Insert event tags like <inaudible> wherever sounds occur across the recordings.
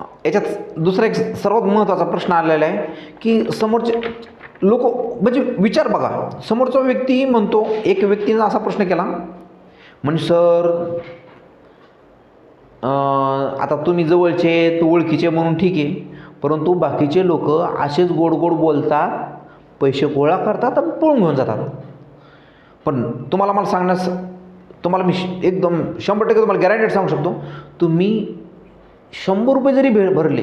याच्यात दुसरा एक सर्वात महत्त्वाचा प्रश्न आलेला आहे की समोरचे लोक म्हणजे विचार बघा. समोरचा व्यक्ती म्हणतो एक व्यक्तीनं असा प्रश्न केला म्हणजे सर आता तुम्ही जवळचे तू ओळखीचे म्हणून ठीक आहे. परंतु बाकीचे लोक असेच गोड गोड बोलतात पैसे गोळा करतात आणि पळून घेऊन जातात. पण तुम्हाला मला सांगण्यास तुम्हाला मी श- एकदम शंभर टक्के तुम्हाला गॅरंटेड सांगू शकतो तुम्ही शंभर रुपये जरी भे भरले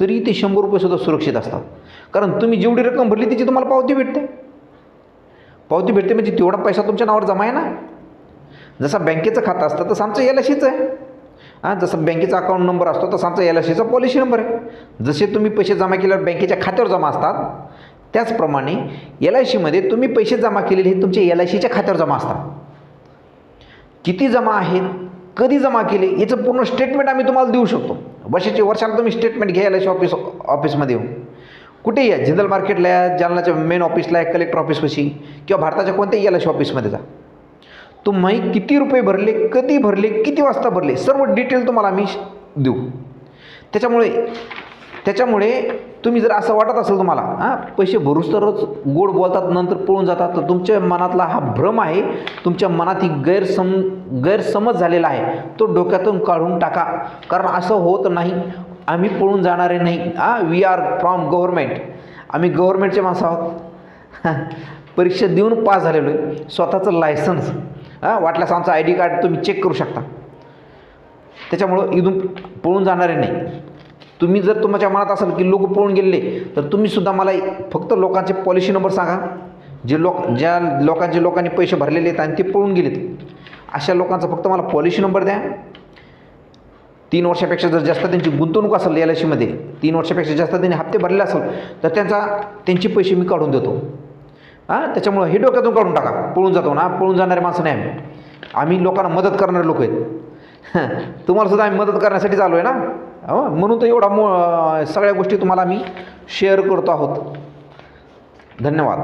तरी ते शंभर रुपयेसुद्धा सुरक्षित असतात. कारण तुम्ही जेवढी रक्कम भरली त्याची तुम्हाला पावती भेटते. पावती भेटते म्हणजे तेवढा पैसा तुमच्या नावावर जमा आहे ना. जसा बँकेचं खातं असतं तसं आमचं एल आय सीचं आहे. हां जसं बँकेचा अकाउंट नंबर असतो तसं आमचा एल आय सीचा पॉलिसी नंबर आहे. जसे तुम्ही पैसे जमा केल्यावर बँकेच्या खात्यावर जमा असतात त्याचप्रमाणे एल आय सीमध्ये तुम्ही पैसे जमा केलेले हे तुमच्या एल आय सीच्या खात्यावर जमा असतात. किती जमा आहेत? कधी जमा केले याचं पूर्ण स्टेटमेंट आम्ही तुम्हाला देऊ शकतो. वर्षाचे वर्षाला तुम्ही स्टेटमेंट घ्या ऑफिस ऑफिसमध्ये येऊ कुठेही या जनरल मार्केटला या जालनाच्या मेन ऑफिसला या कलेक्टर ऑफिसपाशी किंवा भारताच्या कोणत्याही एल आय सी ऑफिसमध्ये जा. तुम्ही किती रुपये भरले कधी भरले किती वाजता भरले सर्व डिटेल तुम्हाला आम्ही देऊ. त्याच्यामुळे त्याच्यामुळे तुम्ही जर असं वाटत असेल तुम्हाला हां पैसे भरूस तरच गोड बोलतात नंतर पळून जातात. तर तुमच्या मनातला हा भ्रम आहे तुमच्या मनात ही गैरसम गैरसमज झालेला आहे तो डोक्यातून काढून टाका. कारण असं होत नाही. आम्ही पळून जाणारे नाही. हां वी आर फ्रॉम गव्हर्मेंट आम्ही गव्हर्मेंटचे माणसं आहोत. परीक्षा देऊन पास झालेलो आहे. स्वतःचं लायसन्स हां वाटल्यास आमचं आय डी कार्ड तुम्ही चेक करू शकता. त्याच्यामुळं इथून पळून जाणारे नाही. तुम्ही जर तुमच्या मनात असाल की लोक पळून गेले तर तुम्हीसुद्धा मला फक्त लोकांचे पॉलिसी नंबर सांगा. जे लोक ज्या लोकांचे लोकांनी पैसे भरलेले आहेत आणि ते पळून गेलेत अशा लोकांचा फक्त मला पॉलिसी नंबर द्या. तीन वर्षापेक्षा जर जास्त त्यांची गुंतवणूक असेल एल आय सीमध्ये तीन वर्षापेक्षा जास्त त्यांनी हप्ते भरले असेल तर त्यांचा त्यांचे पैसे मी काढून देतो. हां? त्याच्यामुळं हे डोक्यातून काढून टाका. पळून जातो ना? पळून जाणारे माणसं नाही आम्ही. आम्ही लोकांना मदत करणारे लोक आहेत. <laughs> तुम्हाला सुद्धा आम्ही मदत करण्यासाठी चालू आहे ना? हो म्हणून तर एवढा मो सगळ्या गोष्टी तुम्हाला आम्ही शेअर करतो आहोत. धन्यवाद.